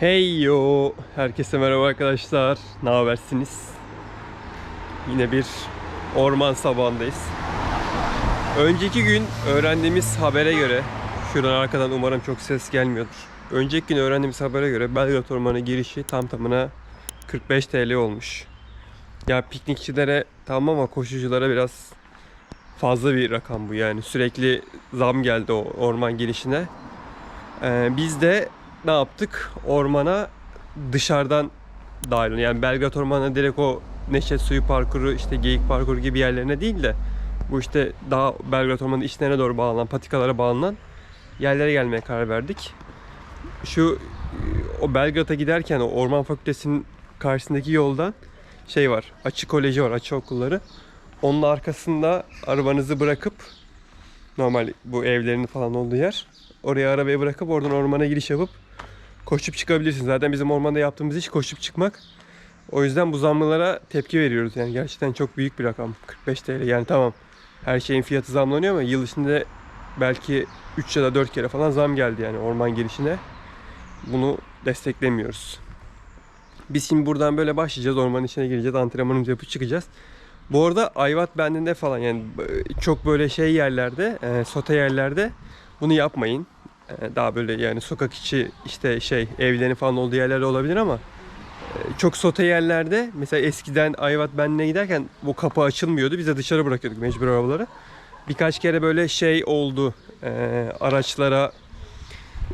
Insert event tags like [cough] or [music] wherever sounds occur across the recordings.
Hey yo! Herkese merhaba arkadaşlar. Ne habersiniz? Yine bir orman sabahındayız. Önceki gün öğrendiğimiz habere göre, şuradan arkadan umarım çok ses gelmiyordur. Önceki gün öğrendiğimiz habere göre Belgrad Ormanı girişi tam tamına 45 TL olmuş. Ya piknikçilere tamam ama koşuculara biraz fazla bir rakam bu yani. Sürekli zam geldi o orman girişine. Ee, biz de ne yaptık? Ormana dışarıdan dahil Yani Belgrad Ormanı'na direkt o Neşet Suyu Parkuru, işte Geyik Parkuru gibi yerlerine değil de bu işte daha Belgrad Ormanı'nın içlerine doğru bağlanan, patikalara bağlanan yerlere gelmeye karar verdik. Şu e, o Belgrad'a giderken o Orman Fakültesi'nin karşısındaki yoldan şey var. Açık koleji var, açık okulları. Onun arkasında arabanızı bırakıp normal bu evlerin falan olduğu yer. Oraya arabayı bırakıp oradan ormana giriş yapıp koşup çıkabilirsiniz. Zaten bizim ormanda yaptığımız iş koşup çıkmak. O yüzden bu zamlılara tepki veriyoruz. Yani gerçekten çok büyük bir rakam. 45 TL. Yani tamam her şeyin fiyatı zamlanıyor ama yıl içinde belki 3 ya da 4 kere falan zam geldi yani orman girişine. Bunu desteklemiyoruz. Biz şimdi buradan böyle başlayacağız. Ormanın içine gireceğiz. Antrenmanımızı yapıp çıkacağız. Bu arada Ayvat bendinde falan yani çok böyle şey yerlerde, e, sote yerlerde bunu yapmayın. E, Daha böyle yani sokak içi işte şey evlerin falan olduğu yerler olabilir ama e, çok sote yerlerde mesela eskiden Ayvat benle giderken bu kapı açılmıyordu. Biz de dışarı bırakıyorduk mecbur arabaları. Birkaç kere böyle şey oldu. e, araçlara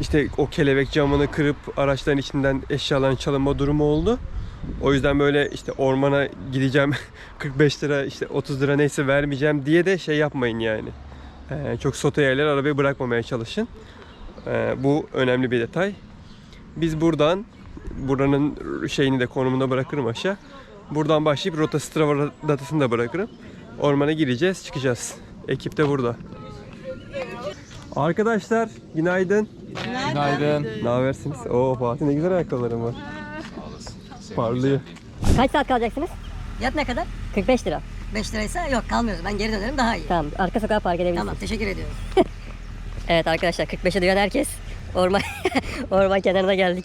işte o kelebek camını kırıp araçların içinden eşyaların çalınma durumu oldu. O yüzden böyle işte ormana gideceğim [laughs] 45 lira işte 30 lira neyse vermeyeceğim diye de şey yapmayın yani. Ee, çok sote yerler arabayı bırakmamaya çalışın. Ee, bu önemli bir detay. Biz buradan buranın şeyini de konumunda bırakırım aşağı. Buradan başlayıp rota Strava datasını da bırakırım. Ormana gireceğiz, çıkacağız. Ekip de burada. Arkadaşlar günaydın. Günaydın. Ne habersiniz? Oo Fatih ne güzel ayakkabıların var. Parlıyor. Kaç saat kalacaksınız? Fiyat ne kadar? 45 lira. 5 liraysa yok kalmıyoruz. Ben geri dönerim daha iyi. Tamam arka sokağa park edebilirsiniz. Tamam teşekkür ediyorum. [laughs] Evet arkadaşlar 45'e duyan herkes orman [laughs] orman kenarına geldik.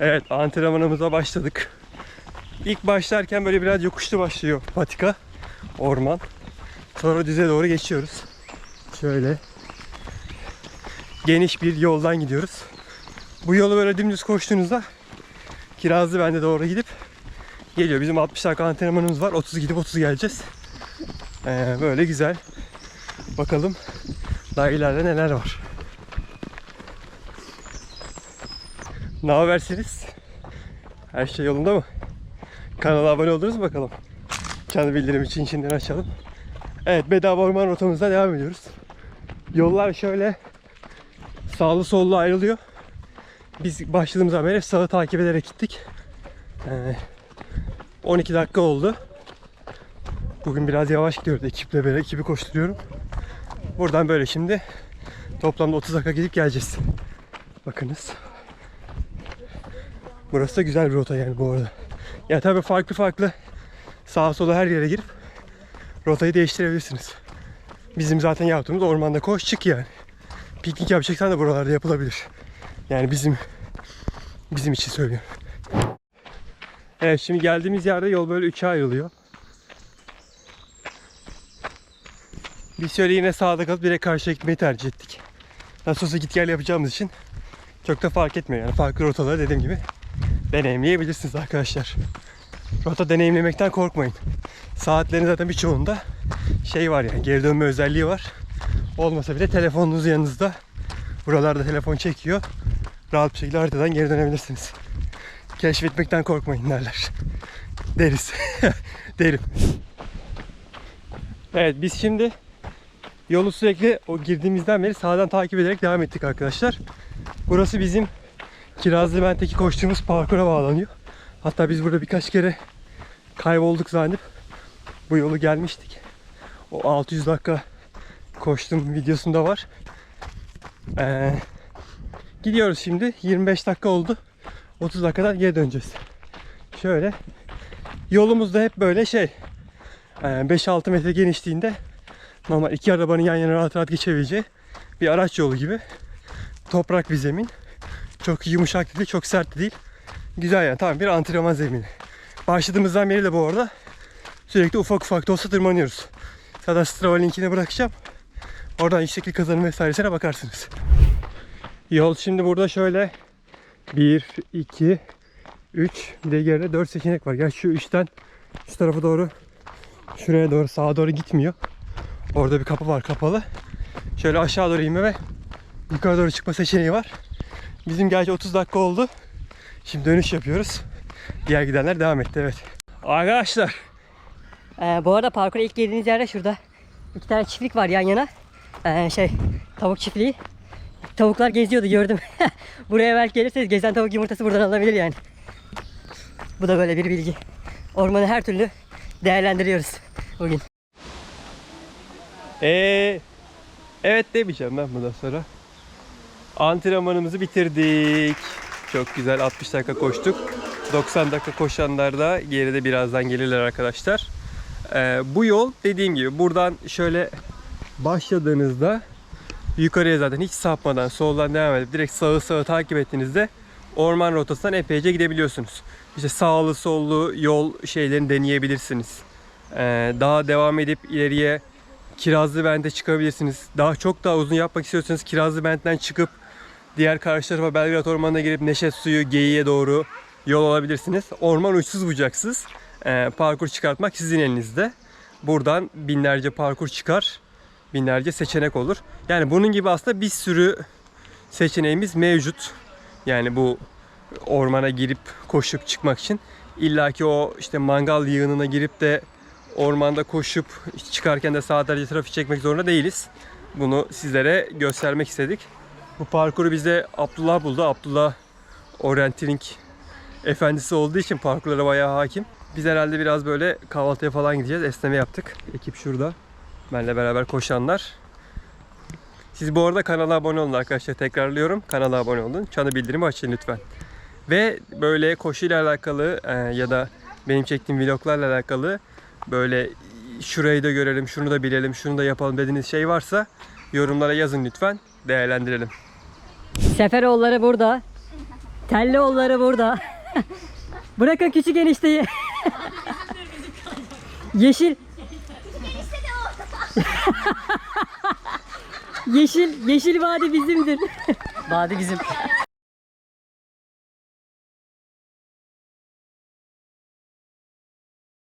Evet antrenmanımıza başladık. İlk başlarken böyle biraz yokuşlu başlıyor patika, orman. Sonra düze doğru geçiyoruz. Şöyle geniş bir yoldan gidiyoruz. Bu yolu böyle dümdüz koştuğunuzda Kirazlı bende doğru gidip geliyor. Bizim 60 dakika antrenmanımız var. 30 gidip 30 geleceğiz. Ee, böyle güzel. Bakalım daha ileride neler var. Ne habersiniz? Her şey yolunda mı? Kanala abone oldunuz mu bakalım? Kendi bildirim için şimdiden açalım. Evet bedava orman rotamızda devam ediyoruz. Yollar şöyle sağlı sollu ayrılıyor. Biz başladığımızdan beri sağı takip ederek gittik. Ee, 12 dakika oldu. Bugün biraz yavaş gidiyoruz ekiple beraber ekibi koşturuyorum. Buradan böyle şimdi toplamda 30 dakika gidip geleceğiz. Bakınız. Burası da güzel bir rota yani bu arada. Ya tabii farklı farklı sağa sola her yere girip rotayı değiştirebilirsiniz. Bizim zaten yaptığımız ormanda koş çık yani. Piknik yapacaksan da buralarda yapılabilir. Yani bizim bizim için söylüyorum. Evet şimdi geldiğimiz yerde yol böyle üçe ayrılıyor. Biz şöyle yine sağda kalıp direkt karşıya gitmeyi tercih ettik. Nasıl olsa git gel yapacağımız için çok da fark etmiyor yani farklı rotaları dediğim gibi deneyimleyebilirsiniz arkadaşlar. Rota deneyimlemekten korkmayın. Saatlerin zaten birçoğunda şey var yani geri dönme özelliği var. Olmasa bile telefonunuz yanınızda. Buralarda telefon çekiyor. Rahat bir şekilde haritadan geri dönebilirsiniz. Keşfetmekten korkmayın derler. Deriz. [laughs] Derim. Evet biz şimdi yolu sürekli o girdiğimizden beri sağdan takip ederek devam ettik arkadaşlar. Burası bizim Kirazlı Bent'teki koştuğumuz parkura bağlanıyor. Hatta biz burada birkaç kere kaybolduk zannedip bu yolu gelmiştik. O 600 dakika koştum videosunda var. Ee, gidiyoruz şimdi. 25 dakika oldu. 30 dakikadan geri döneceğiz. Şöyle. Yolumuz da hep böyle şey. ee, 5-6 metre genişliğinde normal iki arabanın yan yana rahat rahat geçebileceği bir araç yolu gibi. Toprak bir zemin. Çok yumuşak değil, çok sert de değil. Güzel yani tamam bir antrenman zemini. Başladığımızdan beri de bu arada sürekli ufak ufak da olsa tırmanıyoruz. Zaten Strava linkini bırakacağım. Oradan yükseklik kazanım vesairesine bakarsınız. Yol şimdi burada şöyle 1, 2, 3 bir de geride 4 seçenek var. Gel şu üçten şu tarafa doğru şuraya doğru sağa doğru gitmiyor. Orada bir kapı var kapalı. Şöyle aşağı doğru inme ve yukarı doğru çıkma seçeneği var. Bizim gerçi 30 dakika oldu. Şimdi dönüş yapıyoruz. Diğer gidenler devam etti evet. Arkadaşlar Ee, bu arada parkura ilk girdiğiniz yerde şurada iki tane çiftlik var yan yana. Ee, şey tavuk çiftliği. Tavuklar geziyordu gördüm. [laughs] Buraya belki gelirseniz gezen tavuk yumurtası buradan alınabilir yani. Bu da böyle bir bilgi. Ormanı her türlü değerlendiriyoruz bugün. Ee, evet demeyeceğim ben bundan sonra. Antrenmanımızı bitirdik. Çok güzel 60 dakika koştuk. 90 dakika koşanlar da geride birazdan gelirler arkadaşlar. Ee, bu yol dediğim gibi buradan şöyle başladığınızda yukarıya zaten hiç sapmadan soldan devam edip direkt sağı sağı takip ettiğinizde orman rotasından epeyce gidebiliyorsunuz. İşte sağlı sollu yol şeylerini deneyebilirsiniz. Ee, daha devam edip ileriye Kirazlı Bent'e çıkabilirsiniz. Daha çok daha uzun yapmak istiyorsanız Kirazlı Bent'ten çıkıp diğer karşı tarafa Belgrad Ormanı'na girip Neşet Suyu, Geyiğe doğru yol alabilirsiniz. Orman uçsuz bucaksız. Ee, parkur çıkartmak sizin elinizde. Buradan binlerce parkur çıkar. Binlerce seçenek olur. Yani bunun gibi aslında bir sürü seçeneğimiz mevcut. Yani bu ormana girip koşup çıkmak için. İlla ki o işte mangal yığınına girip de ormanda koşup çıkarken de saatlerce trafik çekmek zorunda değiliz. Bunu sizlere göstermek istedik. Bu parkuru bize Abdullah buldu. Abdullah orienteering efendisi olduğu için parkurlara bayağı hakim. Biz herhalde biraz böyle kahvaltıya falan gideceğiz. Esneme yaptık. Ekip şurada. Benle beraber koşanlar. Siz bu arada kanala abone olun arkadaşlar. Tekrarlıyorum. Kanala abone olun. Çanı bildirimi açın lütfen. Ve böyle koşuyla alakalı e, ya da benim çektiğim vloglarla alakalı böyle şurayı da görelim, şunu da bilelim, şunu da yapalım dediğiniz şey varsa yorumlara yazın lütfen. Değerlendirelim. Seferoğulları burada. Tellioğulları burada. Bırakın küçük enişteyi. Yeşil. yeşil, yeşil vadi bizimdir. vadi bizim.